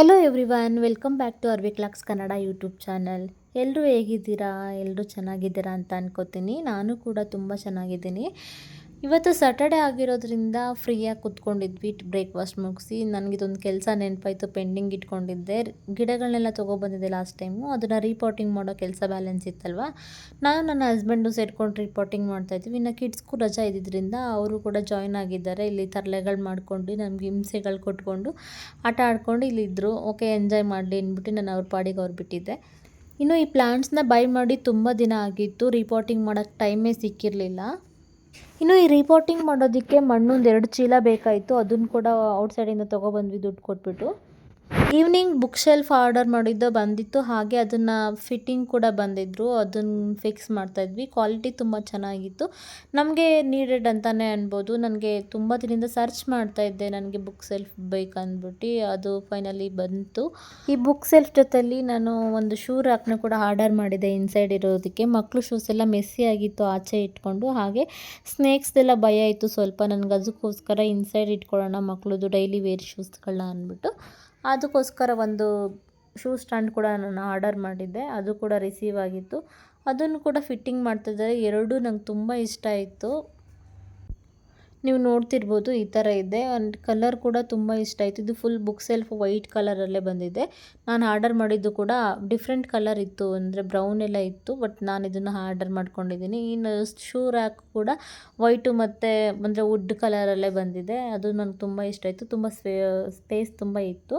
Hello everyone welcome back to RV clocks Kannada YouTube channel ಎಲ್ಲರೂ ಹೇಗಿದ್ದೀರಾ? ಎಲ್ಲರೂ ಚೆನ್ನಾಗಿದ್ದೀರಾ ಅಂತ ಅನ್ಕೋತೀನಿ. ನಾನು ಕೂಡ ತುಂಬ ಚೆನ್ನಾಗಿದ್ದೀನಿ. ಇವತ್ತು ಸ್ಯಾಟರ್ಡೆ ಆಗಿರೋದ್ರಿಂದ ಫ್ರೀಯಾಗಿ ಕುತ್ಕೊಂಡಿದ್ವಿ ಬ್ರೇಕ್ಫಾಸ್ಟ್ ಮುಗಿಸಿ. ನನಗಿದೊಂದು ಕೆಲಸ ನೆನಪಾಯಿತು ಪೆಂಡಿಂಗ್ ಇಟ್ಕೊಂಡಿದ್ದೆ. ಗಿಡಗಳನ್ನೆಲ್ಲ ತೊಗೊಬಂದಿದ್ದೆ ಲಾಸ್ಟ್ ಟೈಮು ಅದನ್ನು ರಿಪೋರ್ಟಿಂಗ್ ಮಾಡೋ ಕೆಲಸ ಬ್ಯಾಲೆನ್ಸ್ ಇತ್ತಲ್ವ? ನಾನು ನನ್ನ ಹಸ್ಬೆಂಡು ಸೇರ್ಕೊಂಡು ರೀಪಾಟಿಂಗ್ ಮಾಡ್ತಾಯಿದ್ವಿ ಇನ್ನು ಕಿಡ್ಸ್ಗೂ ರಜಾ ಇದ್ದಿದ್ದರಿಂದ ಅವರು ಕೂಡ ಜಾಯ್ನ್ ಆಗಿದ್ದಾರೆ. ಇಲ್ಲಿ ತರಲೆಗಳು ಮಾಡ್ಕೊಂಡು, ನಮ್ಗೆ ಹಿಂಸೆಗಳು ಕೊಟ್ಕೊಂಡು, ಆಟ ಆಡ್ಕೊಂಡು ಇಲ್ಲಿದ್ದರು ಓಕೆ ಎಂಜಾಯ್ ಮಾಡಲಿ ಅಂದ್ಬಿಟ್ಟು ನಾನು ಅವ್ರ ಪಾಡಿಗೆ ಅವ್ರು ಬಿಟ್ಟಿದ್ದೆ. ಇನ್ನು ಈ ಪ್ಲ್ಯಾಂಟ್ಸ್ನ ಬೈ ಮಾಡಿ ತುಂಬ ದಿನ ಆಗಿತ್ತು. ರಿಪೋರ್ಟಿಂಗ್ ಮಾಡೋಕ್ಕೆ ಟೈಮೇ ಸಿಕ್ಕಿರಲಿಲ್ಲ. ಇನ್ನು ಈ ರಿಪೋರ್ಟಿಂಗ್ ಮಾಡೋದಕ್ಕೆ ಮಣ್ಣೊಂದು ಎರಡು ಚೀಲ ಬೇಕಾಯಿತು. ಅದನ್ನು ಕೂಡ ಔಟ್ಸೈಡಿಂದ ತೊಗೊಬಂದ್ವಿ ದುಡ್ಡು ಕೊಟ್ಬಿಟ್ಟು. ಈವ್ನಿಂಗ್ ಬುಕ್ ಶೆಲ್ಫ್ ಆರ್ಡರ್ ಮಾಡಿದ್ದು ಬಂದಿತ್ತು. ಹಾಗೆ ಅದನ್ನು ಫಿಟ್ಟಿಂಗ್ ಕೂಡ ಬಂದಿದ್ದರು ಅದನ್ನು ಫಿಕ್ಸ್ ಮಾಡ್ತಾಯಿದ್ವಿ ಕ್ವಾಲಿಟಿ ತುಂಬ ಚೆನ್ನಾಗಿತ್ತು. ನಮಗೆ ನೀಡೆಡ್ ಅಂತಲೇ ಅನ್ಬೋದು. ನನಗೆ ತುಂಬ ದಿನದಿಂದ ಸರ್ಚ್ ಮಾಡ್ತಾಯಿದ್ದೆ ನನಗೆ ಬುಕ್ ಸೆಲ್ಫ್ ಬೇಕಂದ್ಬಿಟ್ಟು. ಅದು ಫೈನಲಿ ಬಂತು. ಈ ಬುಕ್ ಸೆಲ್ಫ್ ಜೊತೆಯಲ್ಲಿ ನಾನು ಒಂದು ಶೂ ರಾಕ್ನ ಕೂಡ ಆರ್ಡರ್ ಮಾಡಿದೆ ಇನ್ಸೈಡ್ ಇರೋದಕ್ಕೆ. ಮಕ್ಕಳು ಶೂಸ್ ಎಲ್ಲ ಮೆಸ್ಸಿ ಆಗಿತ್ತು, ಆಚೆ ಇಟ್ಕೊಂಡು. ಹಾಗೆ ಸ್ನೇಕ್ಸ್ದೆಲ್ಲ ಭಯ ಇತ್ತು ಸ್ವಲ್ಪ. ನನಗೆ ಅದಕ್ಕೋಸ್ಕರ ಇನ್ಸೈಡ್ ಇಟ್ಕೊಳ್ಳೋಣ ಮಕ್ಕಳದು ಡೈಲಿ ವೇರ್ ಶೂಸ್ಗಳನ್ನ ಅಂದ್ಬಿಟ್ಟು. ಅದಕ್ಕೋಸ್ಕರ ಒಂದು ಶೂ ಸ್ಟ್ಯಾಂಡ್ ಕೂಡ ನಾನು ಆರ್ಡರ್ ಮಾಡಿದ್ದೆ. ಅದು ಕೂಡ ರಿಸೀವ್ ಆಗಿತ್ತು. ಅದನ್ನು ಕೂಡ ಫಿಟ್ಟಿಂಗ್ ಮಾಡ್ತಿದ್ದಾರೆ. ಎರಡೂ ನಂಗೆ ತುಂಬ ಇಷ್ಟ ಆಯಿತು. ನೀವು ನೋಡ್ತಿರ್ಬೋದು ಈ ಥರ ಇದೆ. ಆ್ಯಂಡ್ ಕಲರ್ ಕೂಡ ತುಂಬ ಇಷ್ಟ ಆಯಿತು. ಇದು ಫುಲ್ ಬುಕ್ ಸೆಲ್ಫ್ ವೈಟ್ ಕಲರಲ್ಲೇ ಬಂದಿದೆ. ನಾನು ಆರ್ಡರ್ ಮಾಡಿದ್ದು ಕೂಡ ಡಿಫ್ರೆಂಟ್ ಕಲರ್ ಇತ್ತು. ಅಂದರೆ ಬ್ರೌನ್ ಎಲ್ಲ ಇತ್ತು ಬಟ್ ನಾನು ಇದನ್ನು ಆರ್ಡರ್ ಮಾಡ್ಕೊಂಡಿದ್ದೀನಿ. ಇನ್ನು ಶೂ ರ್ಯಾಕ್ ಕೂಡ ವೈಟು ಮತ್ತು ಅಂದರೆ ವುಡ್ ಕಲರಲ್ಲೇ ಬಂದಿದೆ. ಅದು ನನಗೆ ತುಂಬ ಇಷ್ಟ ಆಯಿತು. ತುಂಬ ಸ್ಪೇಸ್ ತುಂಬ ಇತ್ತು.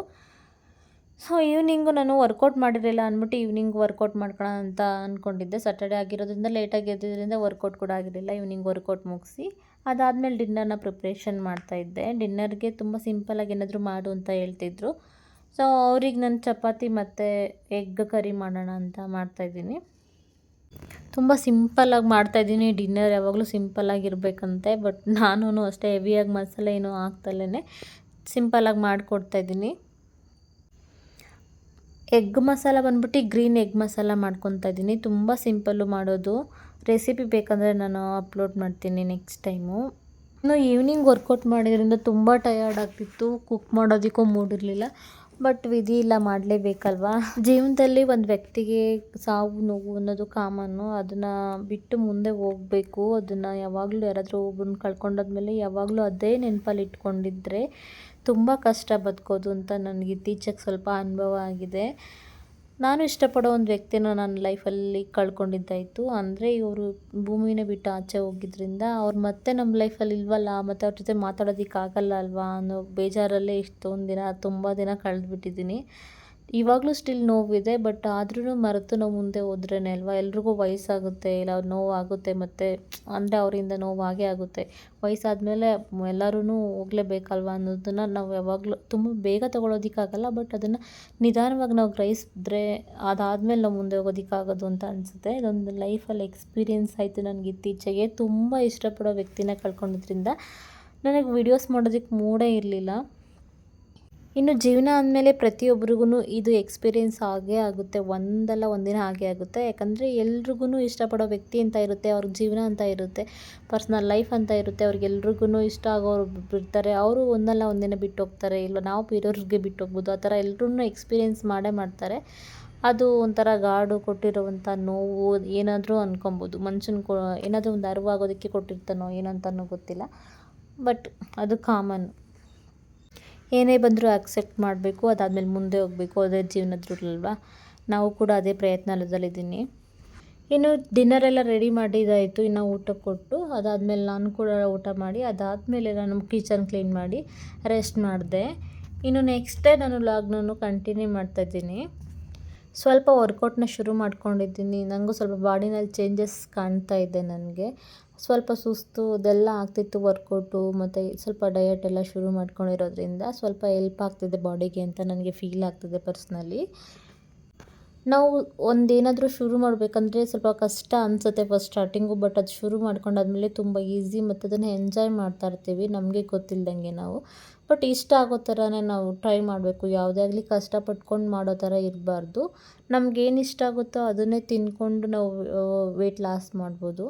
ಸೊ ಈವ್ನಿಂಗು ನಾನು ವರ್ಕೌಟ್ ಮಾಡಿರಲಿಲ್ಲ ಅಂದ್ಬಿಟ್ಟು ಈವ್ನಿಂಗ್ ವರ್ಕೌಟ್ ಮಾಡ್ಕೊಳ್ಳೋಣ ಅಂತ ಅಂದ್ಕೊಂಡಿದ್ದೆ ಸ್ಯಾಟರ್ಡೆ ಆಗಿರೋದ್ರಿಂದ ಲೇಟಾಗಿ ಎದ್ದಿದ್ದರಿಂದ ವರ್ಕೌಟ್ ಕೂಡ ಆಗಿರಲಿಲ್ಲ. ಈವ್ನಿಂಗ್ ವರ್ಕೌಟ್ ಮುಗಿಸಿ. ಅದಾದಮೇಲೆ ಡಿನ್ನರ್ನ ಪ್ರಿಪ್ರೇಷನ್ ಮಾಡ್ತಾಯಿದ್ದೆ ಡಿನ್ನರ್ಗೆ ತುಂಬ ಸಿಂಪಲಾಗಿ ಏನಾದರೂ ಮಾಡು ಅಂತ ಹೇಳ್ತಿದ್ರು. ಸೊ, ಅವ್ರಿಗೆ ನಾನು ಚಪಾತಿ ಮತ್ತು ಎಗ್ ಕರಿ ಮಾಡೋಣ ಅಂತ ಮಾಡ್ತಾಯಿದ್ದೀನಿ ತುಂಬ ಸಿಂಪಲ್ಲಾಗಿ ಮಾಡ್ತಾಯಿದ್ದೀನಿ ಡಿನ್ನರ್ ಯಾವಾಗಲೂ ಸಿಂಪಲ್ಲಾಗಿರ್ಬೇಕಂತೆ ಬಟ್ ನಾನು ಅಷ್ಟೇ ಹೆವಿಯಾಗಿ ಮಸಾಲೆ ಏನೂ ಹಾಕ್ತಲೇ ಸಿಂಪಲ್ಲಾಗಿ ಮಾಡಿಕೊಡ್ತಾಯಿದ್ದೀನಿ ಎಗ್ ಮಸಾಲ ಬಂದ್ಬಿಟ್ಟು ಗ್ರೀನ್ ಎಗ್ ಮಸಾಲ ಮಾಡ್ಕೊತಾ ಇದ್ದೀನಿ. ತುಂಬ ಸಿಂಪಲ್ಲು ಮಾಡೋದು. ರೆಸಿಪಿ ಬೇಕಂದರೆ ನಾನು ಅಪ್ಲೋಡ್ ಮಾಡ್ತೀನಿ ನೆಕ್ಸ್ಟ್ ಟೈಮು. ಇನ್ನು ಈವ್ನಿಂಗ್ ವರ್ಕೌಟ್ ಮಾಡಿದ್ರಿಂದ ತುಂಬ ಟಯರ್ಡ್ ಆಗ್ತಿತ್ತು. ಕುಕ್ ಮಾಡೋದಕ್ಕೂ ಮೂಡಿರಲಿಲ್ಲ. ಬಟ್ ವಿಧಿ ಇಲ್ಲ ಮಾಡಲೇಬೇಕಲ್ವಾ? ಜೀವನದಲ್ಲಿ ಒಂದು ವ್ಯಕ್ತಿಗೆ ಸಾವು, ನೋವು ಅನ್ನೋದು ಕಾಮನ್ನು ಅದನ್ನು ಬಿಟ್ಟು ಮುಂದೆ ಹೋಗಬೇಕು. ಅದನ್ನು ಯಾವಾಗಲೂ ಯಾರಾದರೂ ಒಬ್ಬರನ್ನ ಕಳ್ಕೊಂಡಾದ್ಮೇಲೆ ಯಾವಾಗಲೂ ಅದೇ ನೆನಪಲ್ಲಿ ಇಟ್ಕೊಂಡಿದ್ರೆ ತುಂಬ ಕಷ್ಟ ಬದುಕೋದು ಅಂತ ನನಗೆ ಇತ್ತೀಚೆಗೆ ಸ್ವಲ್ಪ ಅನುಭವ ಆಗಿದೆ. ನಾನು ಇಷ್ಟಪಡೋ ಒಂದು ವ್ಯಕ್ತಿನ ನನ್ನ ಲೈಫಲ್ಲಿ ಕಳ್ಕೊಂಡಿದ್ದಾಯಿತು ಅಂದರೆ ಇವರು ಭೂಮಿನೇ ಬಿಟ್ಟು ಆಚೆ ಹೋಗಿದ್ರಿಂದ ಅವ್ರು ಮತ್ತೆ ನಮ್ಮ ಲೈಫಲ್ಲಿ ಇಲ್ವಲ್ಲ, ಮತ್ತು ಅವ್ರ ಜೊತೆ ಮಾತಾಡೋದಕ್ಕಾಗಲ್ಲ ಅಲ್ವಾ ಅನ್ನೋ ಬೇಜಾರಲ್ಲೇ ಇಷ್ಟೊಂದು ದಿನ, ತುಂಬ ದಿನ ಕಳೆದ್ಬಿಟ್ಟಿದ್ದೀನಿ. ಇವಾಗಲೂ ಸ್ಟಿಲ್ ನೋವಿದೆ ಬಟ್ ಆದ್ರೂ ಮರೆತು ನಾವು ಮುಂದೆ ಹೋದ್ರೇ ಅಲ್ವಾ? ಎಲ್ರಿಗೂ ವಯಸ್ಸಾಗುತ್ತೆ, ಇಲ್ಲ ನೋವಾಗುತ್ತೆ, ಮತ್ತು ಅಂದರೆ ಅವರಿಂದ ನೋವಾಗೇ ಆಗುತ್ತೆ. ವಯಸ್ಸಾದ್ಮೇಲೆ ಎಲ್ಲರೂ ಹೋಗ್ಲೇಬೇಕಲ್ವಾ ಅನ್ನೋದನ್ನು ನಾವು ಯಾವಾಗಲೂ ತುಂಬ ಬೇಗ ತೊಗೊಳೋದಕ್ಕಾಗಲ್ಲ ಬಟ್ ಅದನ್ನು ನಿಧಾನವಾಗಿ ನಾವು ಗ್ರಹಿಸಿದ್ರೆ ಅದಾದಮೇಲೆ ನಾವು ಮುಂದೆ ಹೋಗೋದಕ್ಕಾಗೋದು ಅಂತ ಅನಿಸುತ್ತೆ. ಇದೊಂದು ಲೈಫಲ್ಲಿ ಎಕ್ಸ್ಪೀರಿಯೆನ್ಸ್ ಆಯಿತು ನನಗೆ ಇತ್ತೀಚೆಗೆ. ತುಂಬ ಇಷ್ಟಪಡೋ ವ್ಯಕ್ತಿನ ಕಳ್ಕೊಂಡಿದ್ರಿಂದ ನನಗೆ ವಿಡಿಯೋಸ್ ಮಾಡೋದಕ್ಕೆ ಮೂಡೇ ಇರಲಿಲ್ಲ. ಇನ್ನು ಜೀವನ ಅಂದಮೇಲೆ ಪ್ರತಿಯೊಬ್ರಿಗೂ ಇದು ಎಕ್ಸ್ಪೀರಿಯೆನ್ಸ್ ಆಗೇ ಆಗುತ್ತೆ. ಒಂದಲ್ಲ ಒಂದಿನ ಆಗೇ ಆಗುತ್ತೆ. ಯಾಕಂದರೆ ಎಲ್ರಿಗೂ ಇಷ್ಟಪಡೋ ವ್ಯಕ್ತಿ ಅಂತ ಇರುತ್ತೆ ಅವ್ರ ಜೀವನ ಅಂತ ಇರುತ್ತೆ ಪರ್ಸ್ನಲ್ ಲೈಫ್ ಅಂತ ಇರುತ್ತೆ. ಅವ್ರಿಗೆಲ್ರಿಗೂ ಇಷ್ಟ ಆಗೋರು ಬಿಡ್ತಾರೆ. ಅವರು ಒಂದಲ್ಲ ಒಂದಿನ ಬಿಟ್ಟು ಹೋಗ್ತಾರೆ ಇಲ್ಲ ನಾವು ಬೇರೆಯವ್ರಿಗೆ ಬಿಟ್ಟು ಹೋಗ್ಬೋದು ಆ ಥರ ಎಲ್ಲರೂ ಎಕ್ಸ್ಪೀರಿಯೆನ್ಸ್ ಮಾಡೇ ಮಾಡ್ತಾರೆ. ಅದು ಒಂಥರ ಗಾಡು ಕೊಟ್ಟಿರುವಂಥ ನೋವು ಏನಾದರೂ ಅಂದ್ಕೊಬೋದು ಮನುಷ್ಯನ ಕೊ, ಏನಾದರೂ ಒಂದು ಅರಿವಾಗೋದಕ್ಕೆ ಕೊಟ್ಟಿರ್ತಾನೋ ಏನಂತನೂ ಗೊತ್ತಿಲ್ಲ. ಬಟ್ ಅದು ಕಾಮನ್ ಏನೇ ಬಂದರೂ ಅಕ್ಸೆಪ್ಟ್ ಮಾಡಬೇಕು, ಅದಾದಮೇಲೆ ಮುಂದೆ ಹೋಗಬೇಕು, ಅದೇ ಜೀವನದ ರೂಲಲ್ವಾ ನಾವು ಕೂಡ ಅದೇ ಪ್ರಯತ್ನದಲ್ಲಿದ್ದೀನಿ. ಇನ್ನು ಡಿನ್ನರೆಲ್ಲ ರೆಡಿ ಮಾಡಿದಾಯಿತು ಇನ್ನು ಊಟ ಕೊಟ್ಟು, ಅದಾದಮೇಲೆ ನಾನು ಕೂಡ ಊಟ ಮಾಡಿ, ಅದಾದಮೇಲೆ ನಾನು ಕಿಚನ್ ಕ್ಲೀನ್ ಮಾಡಿ ರೆಸ್ಟ್ ಮಾಡಿದೆ. ಇನ್ನು ನೆಕ್ಸ್ಟ್ ಡೇ ನಾನು ಲಾಗ್ನೂ ಕಂಟಿನ್ಯೂ ಮಾಡ್ತಾಯಿದ್ದೀನಿ ಸ್ವಲ್ಪ ವರ್ಕೌಟ್ನ ಶುರು ಮಾಡ್ಕೊಂಡಿದ್ದೀನಿ. ನನಗೂ ಸ್ವಲ್ಪ ಬಾಡಿನಲ್ಲಿ ಚೇಂಜಸ್ ಕಾಣ್ತಾ ಇದೆ ನನಗೆ. ಸ್ವಲ್ಪ ಸುಸ್ತು, ಅದೆಲ್ಲ ಆಗ್ತಿತ್ತು ವರ್ಕೌಟು, ಮತ್ತು ಸ್ವಲ್ಪ ಡಯಟ್ ಎಲ್ಲ ಶುರು ಮಾಡ್ಕೊಂಡಿರೋದ್ರಿಂದ ಸ್ವಲ್ಪ ಎಲ್ಪ್ ಆಗ್ತಿದೆ ಬಾಡಿಗೆ ಅಂತ ನನಗೆ ಫೀಲ್ ಆಗ್ತಿದೆ ಪರ್ಸ್ನಲಿ ನಾವು ಒಂದೇನಾದರೂ ಶುರು ಮಾಡಬೇಕಂದ್ರೆ ಸ್ವಲ್ಪ ಕಷ್ಟ ಅನಿಸುತ್ತೆ ಫಸ್ಟ್ ಸ್ಟಾರ್ಟಿಂಗು ಬಟ್ ಅದು ಶುರು ಮಾಡ್ಕೊಂಡಾದ್ಮೇಲೆ ತುಂಬ ಈಸಿ ಮತ್ತು ಅದನ್ನು ಎಂಜಾಯ್ ಮಾಡ್ತಾ ಇರ್ತೀವಿ, ನಮಗೆ ಗೊತ್ತಿಲ್ಲದಂಗೆ ನಾವು. ಬಟ್ ಇಷ್ಟ ಆಗೋ ಥರನೇ ನಾವು ಟ್ರೈ ಮಾಡಬೇಕು. ಯಾವುದೇ ಆಗಲಿ ಕಷ್ಟಪಟ್ಕೊಂಡು ಮಾಡೋ ಥರ ಇರಬಾರ್ದು. ನಮಗೇನು ಇಷ್ಟ ಆಗುತ್ತೋ ಅದನ್ನೇ ತಿಂದ್ಕೊಂಡು ನಾವು ವೆಯ್ಟ್ ಲಾಸ್ ಮಾಡ್ಬೋದು.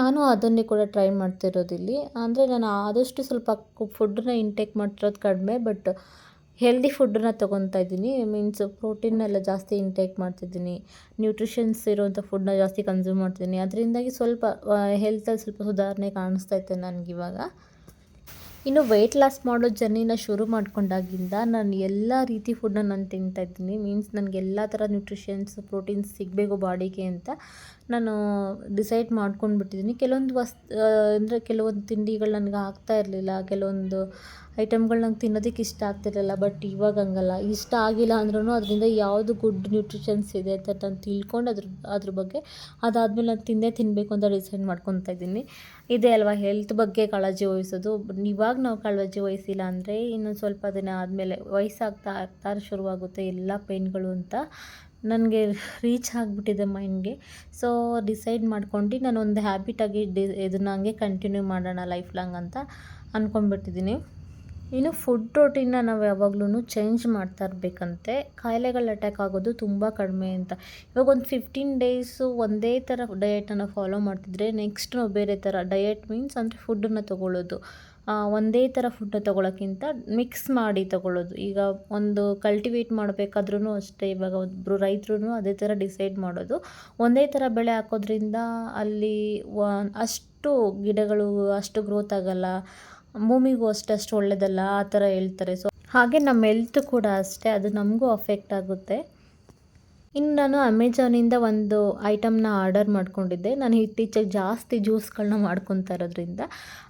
ನಾನು ಅದನ್ನೇ ಕೂಡ ಟ್ರೈ ಮಾಡ್ತಿರೋದಿಲ್ಲಿ. ಅಂದರೆ ನಾನು ಆದಷ್ಟು ಸ್ವಲ್ಪ ಫುಡ್ಡನ್ನ ಇಂಟೇಕ್ ಮಾಡ್ತಿರೋದು ಕಡಿಮೆ ಬಟ್ ಹೆಲ್ದಿ ಫುಡ್ಡನ್ನ ತೊಗೊತಾ ಇದ್ದೀನಿ. ಮೀನ್ಸ್ ಪ್ರೋಟೀನ್ನೆಲ್ಲ ಜಾಸ್ತಿ ಇಂಟೇಕ್ ಮಾಡ್ತಿದ್ದೀನಿ. ನ್ಯೂಟ್ರಿಷನ್ಸ್ ಇರೋವಂಥ ಫುಡ್ನ ಜಾಸ್ತಿ ಕನ್ಸ್ಯೂಮ್ ಮಾಡ್ತಿದ್ದೀನಿ. ಅದರಿಂದಾಗಿ ಸ್ವಲ್ಪ ಹೆಲ್ತಲ್ಲಿ ಸ್ವಲ್ಪ ಸುಧಾರಣೆ ಕಾಣಿಸ್ತೈತೆ ನನಗಿವಾಗ ಇನ್ನು ವೆಯ್ಟ್ ಲಾಸ್ ಮಾಡೋ ಜರ್ನಿನ ಶುರು ಮಾಡ್ಕೊಂಡಾಗಿಂದ ನಾನು ಎಲ್ಲ ರೀತಿ ಫುಡ್ನ ನಾನು ತಿಂತಾ ಇದ್ದೀನಿ. ಮೀನ್ಸ್ ನನಗೆ ಎಲ್ಲ ಥರ ನ್ಯೂಟ್ರಿಷನ್ಸ್ ಪ್ರೋಟೀನ್ಸ್ ಸಿಗಬೇಕು ಬಾಡಿಗೆ ಅಂತ. ನಾನು ಡಿಸೈಡ್ ಮಾಡ್ಕೊಂಡ್ಬಿಟ್ಟಿದ್ದೀನಿ ಕೆಲವೊಂದು ವಸ್ ಅಂದರೆ ಕೆಲವೊಂದು ತಿಂಡಿಗಳು ನನಗೆ ಆಗ್ತಾ ಇರಲಿಲ್ಲ. ಕೆಲವೊಂದು ಐಟಮ್ಗಳು ನಂಗೆ ತಿನ್ನೋದಕ್ಕೆ ಇಷ್ಟ ಆಗ್ತಿರಲಿಲ್ಲ. ಬಟ್ ಇವಾಗ ಹಂಗಲ್ಲ. ಇಷ್ಟ ಆಗಿಲ್ಲ ಅಂದ್ರೂ ಅದರಿಂದ ಯಾವುದು ಗುಡ್ ನ್ಯೂಟ್ರಿಷನ್ಸ್ ಇದೆ ಅಂತ ನಾನು ತಿಳ್ಕೊಂಡು ಅದ್ರ ಅದ್ರ ಬಗ್ಗೆ ಅದಾದಮೇಲೆ ನಾನು ತಿಂದೇ ತಿನ್ನಬೇಕು ಅಂತ ಡಿಸೈಡ್ ಮಾಡ್ಕೊತಾ ಇದ್ದೀನಿ. ಇದೆ ಅಲ್ವಾ? ಹೆಲ್ತ್ ಬಗ್ಗೆ ಕಾಳಜಿ ವಹಿಸೋದು. ಇವಾಗ ನಾವು ಕಾಳಜಿ ವಹಿಸಿಲ್ಲ ಅಂದರೆ ಇನ್ನೊಂದು ಸ್ವಲ್ಪ ದಿನ ಆದಮೇಲೆ ವಯಸ್ಸಾಗ್ತಾ, ಆಗ್ತಾ ಶುರುವಾಗುತ್ತೆ ಎಲ್ಲ ಪೇನ್ಗಳು ಅಂತ. ನನಗೆ ರೀಚ್ ಆಗಿಬಿಟ್ಟಿದೆ ಮೈಂಡ್ಗೆ ಸೊ ಡಿಸೈಡ್ ಮಾಡ್ಕೊಂಡು ನಾನು ಒಂದು ಹ್ಯಾಬಿಟಾಗಿ ಡಿ, ಇದನ್ನ ಹಂಗೆ ಕಂಟಿನ್ಯೂ ಮಾಡೋಣ ಲೈಫ್ ಲಾಂಗ್ ಅಂತ ಅಂದ್ಕೊಂಡ್ಬಿಟ್ಟಿದ್ದೀನಿ ಇನ್ನು ಫುಡ್ ರೊಟೀನ್ನ ನಾವು ಯಾವಾಗ್ಲೂ ಚೇಂಜ್ ಮಾಡ್ತಾ ಇರಬೇಕಂತೆ. ಕಾಯಿಲೆಗಳು ಅಟ್ಯಾಕ್ ಆಗೋದು ತುಂಬ ಕಡಿಮೆ ಅಂತ. ಇವಾಗ ಒಂದು ಫಿಫ್ಟೀನ್ ಡೇಸು ಒಂದೇ ಥರ ಡಯೆಟನ್ನು ಫಾಲೋ ಮಾಡ್ತಿದ್ರೆ ನೆಕ್ಸ್ಟ್ ಬೇರೆ ಥರ ಡಯೆಟ್ ಮೀನ್ಸ್ ಅಂದರೆ ಫುಡ್ಡನ್ನು ತೊಗೊಳ್ಳೋದು. ಒಂದೇ ಥರ ಫುಡ್ನ ತೊಗೊಳೋಕ್ಕಿಂತ ಮಿಕ್ಸ್ ಮಾಡಿ ತೊಗೊಳ್ಳೋದು ಈಗ ಒಂದು ಕಲ್ಟಿವೇಟ್ ಮಾಡಬೇಕಾದ್ರೂ ಅಷ್ಟೇ, ಇವಾಗ ಒಬ್ಬರು ರೈತರು ಅದೇ ಥರ ಡಿಸೈಡ್ ಮಾಡೋದು. ಒಂದೇ ಥರ ಬೆಳೆ ಹಾಕೋದ್ರಿಂದ ಅಲ್ಲಿ ಅಷ್ಟು ಗಿಡಗಳು ಅಷ್ಟು ಗ್ರೋತ್ ಆಗೋಲ್ಲ, ಭೂಮಿಗೂ ಅಷ್ಟು ಅಷ್ಟು ಒಳ್ಳೆಯದಲ್ಲ ಆ ಥರ ಹೇಳ್ತಾರೆ. ಸೊ ಹಾಗೆ ನಮ್ಮ ಹೆಲ್ತ್ ಕೂಡ ಅಷ್ಟೇ, ಅದು ನಮಗೂ ಅಫೆಕ್ಟ್ ಆಗುತ್ತೆ. ಇನ್ನು ನಾನು ಅಮೆಜಾನಿಂದ ಒಂದು ಐಟಮ್ನ ಆರ್ಡರ್ ಮಾಡ್ಕೊಂಡಿದ್ದೆ. ನಾನು ಇತ್ತೀಚೆಗೆ ಜಾಸ್ತಿ ಜ್ಯೂಸ್ಗಳನ್ನ ಮಾಡ್ಕೊತಾ ಇರೋದ್ರಿಂದ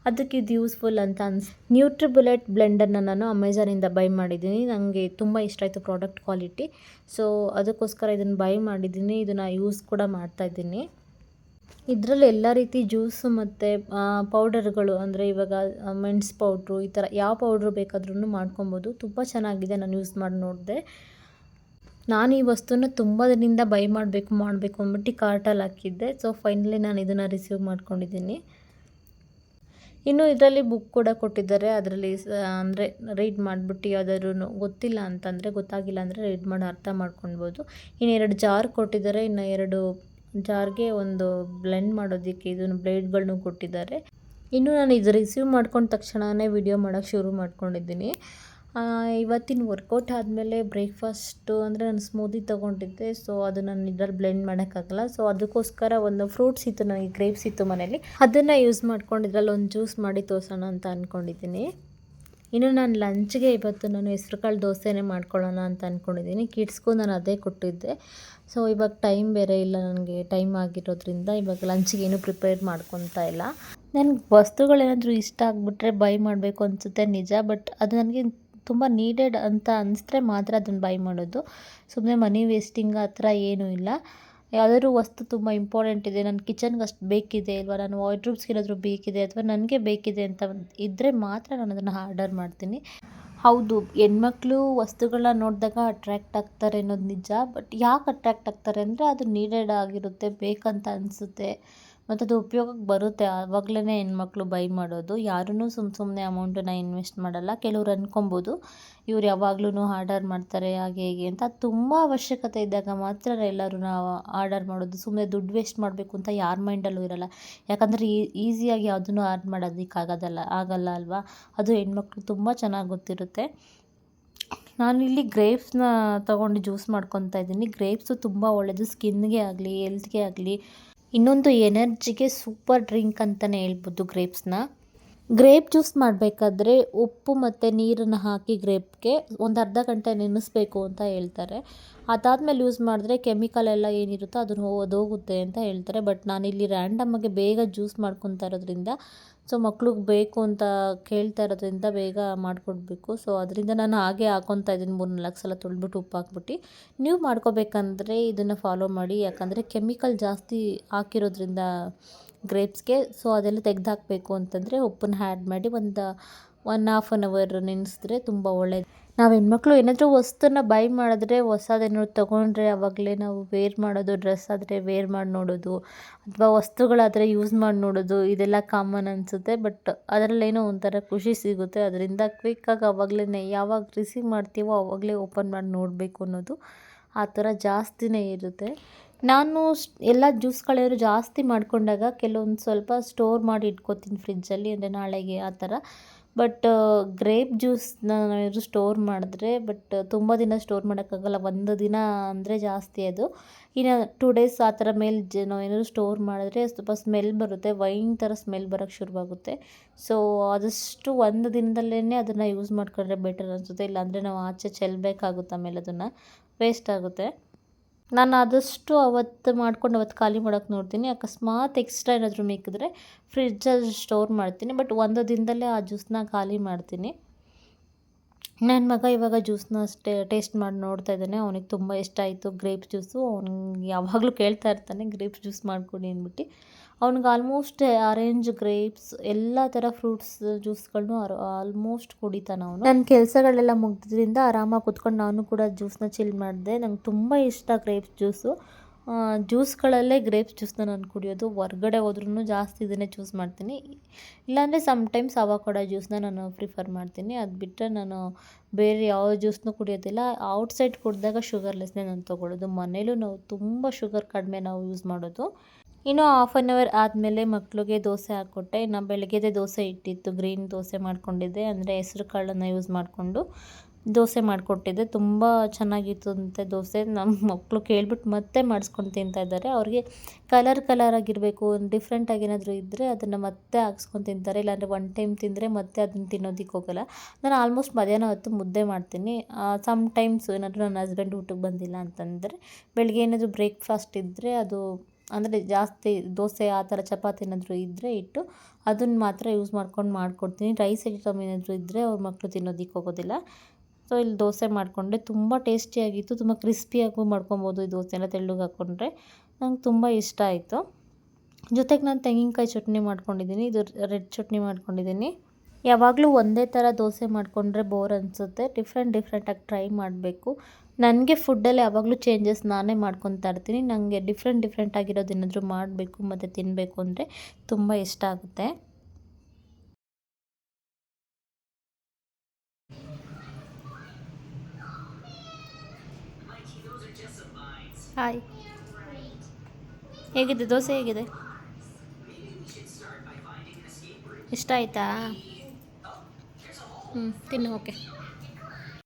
ಅದಕ್ಕೆ ಇದು ಯೂಸ್ಫುಲ್ ಅಂತ ಅನ್ಸ್ ನ್ಯೂಟ್ರಿಬುಲೆಟ್ ಬ್ಲೆಂಡರ್ನ ನಾನು ಅಮೆಜಾನಿಂದ ಬೈ ಮಾಡಿದ್ದೀನಿ. ನನಗೆ ತುಂಬ ಇಷ್ಟ ಆಯಿತು ಪ್ರಾಡಕ್ಟ್ ಕ್ವಾಲಿಟಿ ಸೊ ಅದಕ್ಕೋಸ್ಕರ ಇದನ್ನು ಬೈ ಮಾಡಿದ್ದೀನಿ. ಇದನ್ನು ಯೂಸ್ ಕೂಡ ಮಾಡ್ತಾಯಿದ್ದೀನಿ ಇದರಲ್ಲಿ ಎಲ್ಲ ರೀತಿ ಜ್ಯೂಸು ಮತ್ತು ಪೌಡರ್ಗಳು ಅಂದರೆ ಇವಾಗ ಮೆಣ್ಸು ಪೌಡ್ರು ಈ ಥರ ಯಾವ ಪೌಡ್ರು ಬೇಕಾದ್ರೂ ಮಾಡ್ಕೊಬೋದು. ತುಂಬ ಚೆನ್ನಾಗಿದೆ. ನಾನು ಯೂಸ್ ಮಾಡಿ ನೋಡಿದೆ. ನಾನು ಈ ವಸ್ತುನ ತುಂಬ ದಿನದಿಂದ ಬೈ ಮಾಡಬೇಕು ಮಾಡಬೇಕು ಅಂದ್ಬಿಟ್ಟು ಕಾರ್ಟಲ್ಲಿ ಹಾಕಿದ್ದೆ. ಸೊ ಫೈನಲಿ ನಾನು ಇದನ್ನು ರಿಸೀವ್ ಮಾಡ್ಕೊಂಡಿದ್ದೀನಿ. ಇನ್ನು ಇದರಲ್ಲಿ ಬುಕ್ ಕೂಡ ಕೊಟ್ಟಿದ್ದಾರೆ. ಅದರಲ್ಲಿ ಅಂದರೆ ರೀಡ್ ಮಾಡಿಬಿಟ್ಟು ಯಾವುದಾದ್ರೂ ಗೊತ್ತಿಲ್ಲ ಅಂತಂದರೆ, ಗೊತ್ತಾಗಿಲ್ಲ ಅಂದರೆ ರೀಡ್ ಮಾಡಿ, ಅರ್ಥ ಮಾಡ್ಕೊಳ್ಬೋದು. ಇನ್ನು ಎರಡು ಜಾರ್ ಕೊಟ್ಟಿದ್ದಾರೆ. ಇನ್ನು ಎರಡು ಜಾರ್ಗೆ ಒಂದು ಬ್ಲೆಂಡ್ ಮಾಡೋದಕ್ಕೆ ಇದನ್ನು ಬ್ಲೇಡ್ಗಳನ್ನೂ ಕೊಟ್ಟಿದ್ದಾರೆ. ಇನ್ನು ನಾನು ಇದು ರಿಸೀವ್ ಮಾಡ್ಕೊಂಡ ತಕ್ಷಣವೇ ವಿಡಿಯೋ ಮಾಡೋಕ್ಕೆ ಶುರು ಮಾಡ್ಕೊಂಡಿದ್ದೀನಿ. ಇವತ್ತಿನ ವರ್ಕೌಟ್ ಆದಮೇಲೆ ಬ್ರೇಕ್ಫಾಸ್ಟು ಅಂದರೆ ನಾನು ಸ್ಮೂದಿ ತೊಗೊಂಡಿದ್ದೆ. ಸೊ ಅದು ನಾನು ಇದ್ರಲ್ಲಿ ಬ್ಲೆಂಡ್ ಮಾಡೋಕ್ಕಾಗಲ್ಲ. ಸೊ ಅದಕ್ಕೋಸ್ಕರ ಒಂದು ಫ್ರೂಟ್ಸ್ ಇತ್ತು ನನಗೆ ಗ್ರೇಪ್ಸ್ ಇತ್ತು ಮನೇಲಿ ಅದನ್ನು ಯೂಸ್ ಮಾಡ್ಕೊಂಡು ಒಂದು ಜ್ಯೂಸ್ ಮಾಡಿ ತೋರಿಸೋಣ ಅಂತ ಅಂದ್ಕೊಂಡಿದ್ದೀನಿ ಇನ್ನು ನಾನು ಲಂಚ್ಗೆ ಇವತ್ತು ನಾನು ಹೆಸ್ರು ಕಾಳು ದೋಸೆನೇ ಮಾಡ್ಕೊಳ್ಳೋಣ ಅಂತ ಅಂದ್ಕೊಂಡಿದ್ದೀನಿ ಕಿಡ್ಸ್ಗೂ ನಾನು ಅದೇ ಕೊಟ್ಟಿದ್ದೆ. ಸೊ ಇವಾಗ ಟೈಮ್ ಬೇರೆ ಇಲ್ಲ ನನಗೆ. ಟೈಮ್ ಆಗಿರೋದ್ರಿಂದ ಇವಾಗ ಲಂಚ್ಗೆ ಏನೂ ಪ್ರಿಪೇರ್ ಮಾಡ್ಕೊತಾ ಇಲ್ಲ. ನನಗೆ ವಸ್ತುಗಳೇನಾದರೂ ಇಷ್ಟ ಆಗಿಬಿಟ್ರೆ ಬೈ ಮಾಡಬೇಕು ಅನಿಸುತ್ತೆ ನಿಜ ಬಟ್ ಅದು ನನಗೆ ತುಂಬ ನೀಡೆಡ್ ಅಂತ ಅನಿಸಿದ್ರೆ ಮಾತ್ರ ಅದನ್ನು ಬೈ ಮಾಡೋದು. ಸುಮ್ಮನೆ ಮನಿ ವೇಸ್ಟಿಂಗ್ ಆ ಥರ ಏನೂ ಇಲ್ಲ. ಯಾವ್ದಾದ್ರು ವಸ್ತು ತುಂಬ ಇಂಪಾರ್ಟೆಂಟ್ ಇದೆ ನನ್ನ ಕಿಚನ್ಗೆ ಅಷ್ಟು ಬೇಕಿದೆ ಇಲ್ವಾ ನಾನು ವಾಯ್ಡ್ರೂಬ್ಸ್ಗೆ ಏನಾದರೂ ಬೇಕಿದೆ ಅಥವಾ ನನಗೆ ಬೇಕಿದೆ ಅಂತ ಇದ್ದರೆ ಮಾತ್ರ ನಾನು ಅದನ್ನು ಆರ್ಡರ್ ಮಾಡ್ತೀನಿ. ಹೌದು, ಹೆಣ್ಮಕ್ಳು ವಸ್ತುಗಳನ್ನ ನೋಡಿದಾಗ ಅಟ್ರ್ಯಾಕ್ಟ್ ಆಗ್ತಾರೆ ಅನ್ನೋದು ನಿಜ ಬಟ್ ಯಾಕೆ ಅಟ್ರ್ಯಾಕ್ಟ್ ಆಗ್ತಾರೆ ಅಂದರೆ ಅದು ನೀಡೆಡ್ ಆಗಿರುತ್ತೆ, ಬೇಕಂತ ಅನಿಸುತ್ತೆ. ಮತ್ತು ಅದು ಉಪಯೋಗಕ್ಕೆ ಬರುತ್ತೆ. ಆವಾಗಲೇ ಹೆಣ್ಮಕ್ಳು ಬೈ ಮಾಡೋದು. ಯಾರೂ ಸುಮ್ಮ ಸುಮ್ಮನೆ ಅಮೌಂಟನ್ನು ಇನ್ವೆಸ್ಟ್ ಮಾಡಲ್ಲ. ಕೆಲವ್ರು ಅಂದ್ಕೊಬೋದು ಇವ್ರು ಯಾವಾಗ್ಲೂ ಆರ್ಡರ್ ಮಾಡ್ತಾರೆ, ಹಾಗೆ ಹೀಗೆ ಅಂತ. ತುಂಬ ಅವಶ್ಯಕತೆ ಇದ್ದಾಗ ಮಾತ್ರ ಎಲ್ಲರೂ ನಾವು ಆರ್ಡರ್ ಮಾಡೋದು. ಸುಮ್ಮನೆ ದುಡ್ಡು ವೇಸ್ಟ್ ಮಾಡಬೇಕು ಅಂತ ಯಾರ ಮೈಂಡಲ್ಲೂ ಇರಲ್ಲ. ಯಾಕಂದರೆ ಈಸಿಯಾಗಿ ಯಾವುದನ್ನು ಅರ್ನ್ ಮಾಡೋದಕ್ಕಾಗೋದಲ್ಲ ಆಗಲ್ಲ ಅಲ್ವಾ? ಅದು ಹೆಣ್ಮಕ್ಳು ತುಂಬ ಚೆನ್ನಾಗಿ ಗೊತ್ತಿರುತ್ತೆ. ನಾನಿಲ್ಲಿ ಗ್ರೇಪ್ಸ್ನ ತೊಗೊಂಡು ಜ್ಯೂಸ್ ಮಾಡ್ಕೊತಾ ಇದ್ದೀನಿ. ಗ್ರೇಪ್ಸು ತುಂಬ ಒಳ್ಳೆಯದು ಸ್ಕಿನ್ಗೆ ಆಗಲಿ ಹೆಲ್ತ್ಗೆ ಆಗಲಿ ಇನ್ನೊಂದು ಎನರ್ಜಿಗೆ ಸೂಪರ್ ಡ್ರಿಂಕ್ ಅಂತಲೇ ಹೇಳ್ಬೋದು ಗ್ರೇಪ್ಸ್ನ. ಗ್ರೇಪ್ ಜ್ಯೂಸ್ ಮಾಡಬೇಕಾದ್ರೆ ಉಪ್ಪು ಮತ್ತು ನೀರನ್ನು ಹಾಕಿ ಗ್ರೇಪ್ಗೆ ಒಂದು ಅರ್ಧ ಗಂಟೆ ನೆನೆಸ್ಬೇಕು ಅಂತ ಹೇಳ್ತಾರೆ. ಅದಾದಮೇಲೆ ಯೂಸ್ ಮಾಡಿದ್ರೆ ಕೆಮಿಕಲ್ ಎಲ್ಲ ಏನಿರುತ್ತೋ ಅದನ್ನು ಹೋಗುತ್ತೆ ಅಂತ ಹೇಳ್ತಾರೆ. ಬಟ್ ನಾನಿಲ್ಲಿ ರ್ಯಾಂಡಮ್ಮಾಗೆ ಬೇಗ ಜ್ಯೂಸ್ ಮಾಡ್ಕೊತಾ ಇರೋದ್ರಿಂದ ಸೊ ಮಕ್ಳಿಗೆ ಬೇಕು ಅಂತ ಕೇಳ್ತಾ ಇರೋದ್ರಿಂದ ಬೇಗ ಮಾಡಿಕೊಡ್ಬೇಕು. ಸೊ ಅದರಿಂದ ನಾನು ಹಾಗೆ ಹಾಕೊತಾ ಇದ್ದೀನಿ. ಮೂರು ನಾಲ್ಕು ಸಲ ತೊಳೆದ್ಬಿಟ್ಟು ಉಪ್ಪು ಹಾಕ್ಬಿಟ್ಟು. ನೀವು ಮಾಡ್ಕೋಬೇಕಂದ್ರೆ ಇದನ್ನು ಫಾಲೋ ಮಾಡಿ. ಯಾಕಂದರೆ ಕೆಮಿಕಲ್ ಜಾಸ್ತಿ ಹಾಕಿರೋದ್ರಿಂದ ಗ್ರೇಪ್ಸ್ಗೆ ಸೊ ಅದೆಲ್ಲ ತೆಗ್ದು ಹಾಕಬೇಕು ಅಂತಂದರೆ ಉಪ್ಪನ್ನ ಆ್ಯಡ್ ಮಾಡಿ ಒಂದು ಒನ್ ಹಾಫ್ ಆನ್ ಅವರ್ ನೆನೆಸಿದ್ರೆ ತುಂಬ ಒಳ್ಳೆಯದು ನಾವು ಹೆಣ್ಮಕ್ಳು ಏನಾದರೂ ವಸ್ತುನ ಬೈ ಮಾಡಿದ್ರೆ ಹೊಸದೇನಾದ್ರು ತೊಗೊಂಡ್ರೆ ಆವಾಗಲೇ ನಾವು ವೇರ್ ಮಾಡೋದು ಡ್ರೆಸ್ ಆದರೆ ವೇರ್ ಮಾಡಿ ನೋಡೋದು, ಅಥವಾ ವಸ್ತುಗಳಾದರೆ ಯೂಸ್ ಮಾಡಿ ನೋಡೋದು, ಇದೆಲ್ಲ ಕಾಮನ್ ಅನಿಸುತ್ತೆ. ಬಟ್ ಅದರಲ್ಲೇನೋ ಒಂಥರ ಖುಷಿ ಸಿಗುತ್ತೆ. ಅದರಿಂದ ಕ್ವಿಕ್ಕಾಗಿ ಅವಾಗಲೇ ಯಾವಾಗ ರಿಸೀವ್ ಮಾಡ್ತೀವೋ ಆವಾಗಲೇ ಓಪನ್ ಮಾಡಿ ನೋಡಬೇಕು ಅನ್ನೋದು ಆ ಥರ ಜಾಸ್ತಿನೇ ಇರುತ್ತೆ. ನಾನು ಎಲ್ಲ ಜ್ಯೂಸ್ಗಳೇನು ಜಾಸ್ತಿ ಮಾಡಿಕೊಂಡಾಗ ಕೆಲವೊಂದು ಸ್ವಲ್ಪ ಸ್ಟೋರ್ ಮಾಡಿ ಇಟ್ಕೋತೀನಿ ಫ್ರಿಜ್ಜಲ್ಲಿ ಅಂದರೆ ನಾಳೆಗೆ ಆ ಥರ ಬಟ್ ಗ್ರೇಪ್ ಜ್ಯೂಸ್ನ ನಾವೇನಾದರೂ ಸ್ಟೋರ್ ಮಾಡಿದ್ರೆ ಬಟ್ ತುಂಬ ದಿನ ಸ್ಟೋರ್ ಮಾಡೋಕ್ಕಾಗಲ್ಲ. ಒಂದು ದಿನ ಅಂದರೆ ಜಾಸ್ತಿ ಅದು. ಇನ್ನು ಟೂ ಡೇಸ್ ಆ ಥರ ಮೇಲೆ ಜ, ನಾವೇನಾದರೂ ಸ್ಟೋರ್ ಮಾಡಿದ್ರೆ ಸ್ವಲ್ಪ ಸ್ಮೆಲ್ ಬರುತ್ತೆ. ವೈನ್ ಥರ ಸ್ಮೆಲ್ ಬರೋಕ್ಕೆ ಶುರುವಾಗುತ್ತೆ. ಸೊ ಆದಷ್ಟು ಒಂದು ದಿನದಲ್ಲೇ ಅದನ್ನು ಯೂಸ್ ಮಾಡ್ಕೊಂಡ್ರೆ ಬೆಟರ್ ಅನಿಸುತ್ತೆ. ಇಲ್ಲಾಂದರೆ ನಾವು ಆಚೆ ಚೆಲ್ಲಬೇಕಾಗುತ್ತೆ ಆಮೇಲೆ ಅದನ್ನು. ವೇಸ್ಟ್ ಆಗುತ್ತೆ. ನಾನು ಆದಷ್ಟು ಅವತ್ತು ಮಾಡ್ಕೊಂಡು ಅವತ್ತು ಖಾಲಿ ಮಾಡೋಕ್ಕೆ ನೋಡ್ತೀನಿ. ಅಕಸ್ಮಾತ್ ಎಕ್ಸ್ಟ್ರಾ ಏನಾದರೂ ಮೇಕಿದ್ರೆ ಫ್ರಿಜ್ಜಲ್ಲಿ ಸ್ಟೋರ್ ಮಾಡ್ತೀನಿ. ಬಟ್ ಒಂದು ದಿನದಲ್ಲೇ ಆ ಜ್ಯೂಸನ್ನ ಖಾಲಿ ಮಾಡ್ತೀನಿ. ನನ್ನ ಮಗ ಇವಾಗ ಜ್ಯೂಸನ್ನ ಅಷ್ಟೇ ಟೇಸ್ಟ್ ಮಾಡಿ ನೋಡ್ತಾ ಇದ್ದಾನೆ. ಅವನಿಗೆ ತುಂಬ ಇಷ್ಟ ಆಯಿತು ಗ್ರೇಪ್ ಜ್ಯೂಸು. ಅವ್ನಿಗೆ ಯಾವಾಗಲೂ ಕೇಳ್ತಾ ಇರ್ತಾನೆ ಗ್ರೇಪ್ ಜ್ಯೂಸ್ ಮಾಡಿಕೊಡಿ ಅಂದ್ಬಿಟ್ಟು. ಅವ್ನಿಗೆ ಆಲ್ಮೋಸ್ಟ್ ಆರೆಂಜ್ ಗ್ರೇಪ್ಸ್, ಎಲ್ಲ ಥರ ಫ್ರೂಟ್ಸ್ ಜ್ಯೂಸ್ಗಳನ್ನೂ ಆಲ್ಮೋಸ್ಟ್ ಕುಡಿತಾನೆ ಅವನು. ನನ್ನ ಕೆಲಸಗಳೆಲ್ಲ ಮುಗ್ದಿದ್ರಿಂದ ಆರಾಮಾಗಿ ಕುತ್ಕೊಂಡು ನಾನು ಕೂಡ ಜ್ಯೂಸ್ನ ಚಿಲ್ ಮಾಡಿದೆ. ನಂಗೆ ತುಂಬ ಇಷ್ಟ ಗ್ರೇಪ್ಸ್ ಜ್ಯೂಸು. ಜ್ಯೂಸ್ಗಳಲ್ಲೇ ಗ್ರೇಪ್ಸ್ ಜ್ಯೂಸ್ನ ನಾನು ಕುಡಿಯೋದು. ಹೊರ್ಗಡೆ ಹೋದ್ರೂ ಜಾಸ್ತಿ ಇದನ್ನೇ ಚೂಸ್ ಮಾಡ್ತೀನಿ. ಇಲ್ಲಾಂದರೆ ಸಮ್ಟೈಮ್ಸ್ ಅವಕಾಡೋ ಜ್ಯೂಸನ್ನ ನಾನು ಪ್ರಿಫರ್ ಮಾಡ್ತೀನಿ. ಅದು ಬಿಟ್ಟರೆ ನಾನು ಬೇರೆ ಯಾವ ಜ್ಯೂಸ್ನು ಕುಡಿಯೋದಿಲ್ಲ. ಔಟ್ಸೈಡ್ ಕುಡಿದಾಗ ಶುಗರ್ಲೆಸ್ನೇ ನಾನು ತೊಗೊಳ್ಳೋದು. ಮನೇಲೂ ನಾವು ತುಂಬ ಶುಗರ್ ಕಡಿಮೆ ನಾವು ಯೂಸ್ ಮಾಡೋದು. ಇನ್ನು ಹಾಫ್ ಆನ್ ಅವರ್ ಆದಮೇಲೆ ಮಕ್ಕಳಿಗೆ ದೋಸೆ ಹಾಕ್ಕೊಟ್ಟೆ. ಇನ್ನು ಬೆಳಗ್ಗೆದೇ ದೋಸೆ ಇಟ್ಟಿತ್ತು. ಗ್ರೀನ್ ದೋಸೆ ಮಾಡಿಕೊಂಡಿದ್ದೆ. ಅಂದರೆ ಹೆಸ್ರು ಕಾಳನ್ನು ಯೂಸ್ ಮಾಡಿಕೊಂಡು. ದೋಸೆ ಮಾಡಿಕೊಟ್ಟಿದ್ದೆ. ತುಂಬ ಚೆನ್ನಾಗಿತ್ತು ಅಂತೆ ದೋಸೆ. ನಮ್ಮ ಮಕ್ಕಳು ಕೇಳ್ಬಿಟ್ಟು ಮತ್ತೆ ಮಾಡಿಸ್ಕೊಂಡು ತಿಂತಾ ಇದ್ದಾರೆ. ಅವ್ರಿಗೆ ಕಲರ್ ಕಲರ್ ಆಗಿರಬೇಕು ಡಿಫ್ರೆಂಟಾಗಿ ಏನಾದರೂ ಇದ್ದರೆ ಅದನ್ನು ಮತ್ತೆ ಹಾಕ್ಸ್ಕೊಂಡು ತಿಂತಾರೆ. ಇಲ್ಲಾಂದರೆ ಒನ್ ಟೈಮ್ ತಿಂದರೆ ಮತ್ತೆ ಅದನ್ನು ತಿನ್ನೋದಕ್ಕೆ ಹೋಗಲ್ಲ. ನಾನು ಆಲ್ಮೋಸ್ಟ್ ಮಧ್ಯಾಹ್ನ ಹೊತ್ತು ಮುದ್ದೆ ಮಾಡ್ತೀನಿ. ಸಮ್ ಟೈಮ್ಸ್ ಏನಾದರೂ ನನ್ನ ಹಸ್ಬೆಂಡ್ ಊಟಕ್ಕೆ ಬಂದಿಲ್ಲ ಅಂತಂದರೆ ಬೆಳಗ್ಗೆ ಏನಾದರೂ ಬ್ರೇಕ್ಫಾಸ್ಟ್ ಇದ್ದರೆ ಅದು ಅಂದರೆ ಜಾಸ್ತಿ ದೋಸೆ ಆ ಥರ ಚಪಾತಿ ಏನಾದರೂ ಇದ್ದರೆ ಇಟ್ಟು ಅದನ್ನು ಮಾತ್ರ ಯೂಸ್ ಮಾಡ್ಕೊಂಡು ಮಾಡ್ಕೊಡ್ತೀನಿ. ರೈಸ್ ಐಟಮ್ ಏನಾದರೂ ಇದ್ದರೆ ಅವ್ರ ಮಕ್ಕಳು ತಿನ್ನೋದಕ್ಕೆ ಹೋಗೋದಿಲ್ಲ. ಸೊ ಇಲ್ಲಿ ದೋಸೆ ಮಾಡಿಕೊಂಡೆ. ತುಂಬ ಟೇಸ್ಟಿಯಾಗಿತ್ತು ತುಂಬ ಕ್ರಿಸ್ಪಿಯಾಗೂ ಮಾಡ್ಕೊಬೋದು ಈ ದೋಸೆನ ತೆಳ್ಳಗೆ ಹಾಕ್ಕೊಂಡ್ರೆ ನಂಗೆ ತುಂಬ ಇಷ್ಟ ಆಯಿತು. ಜೊತೆಗೆ ನಾನು ತೆಂಗಿನಕಾಯಿ ಚಟ್ನಿ ಮಾಡ್ಕೊಂಡಿದ್ದೀನಿ ಇದು ರೆಡ್ ಚಟ್ನಿ ಮಾಡ್ಕೊಂಡಿದ್ದೀನಿ ಯಾವಾಗಲೂ ಒಂದೇ ಥರ ದೋಸೆ ಮಾಡಿಕೊಂಡ್ರೆ ಬೋರ್ ಅನಿಸುತ್ತೆ. ಡಿಫ್ರೆಂಟ್ ಡಿಫ್ರೆಂಟಾಗಿ ಟ್ರೈ ಮಾಡಬೇಕು. ನನಗೆ ಫುಡ್ಡಲ್ಲಿ ಯಾವಾಗಲೂ ಚೇಂಜಸ್ ನಾನೇ ಮಾಡ್ಕೊತಾ ಇರ್ತೀನಿ. ನನಗೆ ಡಿಫ್ರೆಂಟ್ ಡಿಫ್ರೆಂಟಾಗಿರೋದು ಏನಾದರೂ ಮಾಡಬೇಕು, ಮತ್ತು ತಿನ್ನಬೇಕು ಅಂದರೆ ತುಂಬ ಇಷ್ಟ ಆಗುತ್ತೆ. ಹಾಯ್. ಹೇಗಿದೆ ದೋಸೆ ಹೇಗಿದೆ? ಇಷ್ಟ ಆಯ್ತಾ ಹ್ಞೂ ತಿನ್ನು ಓಕೆ.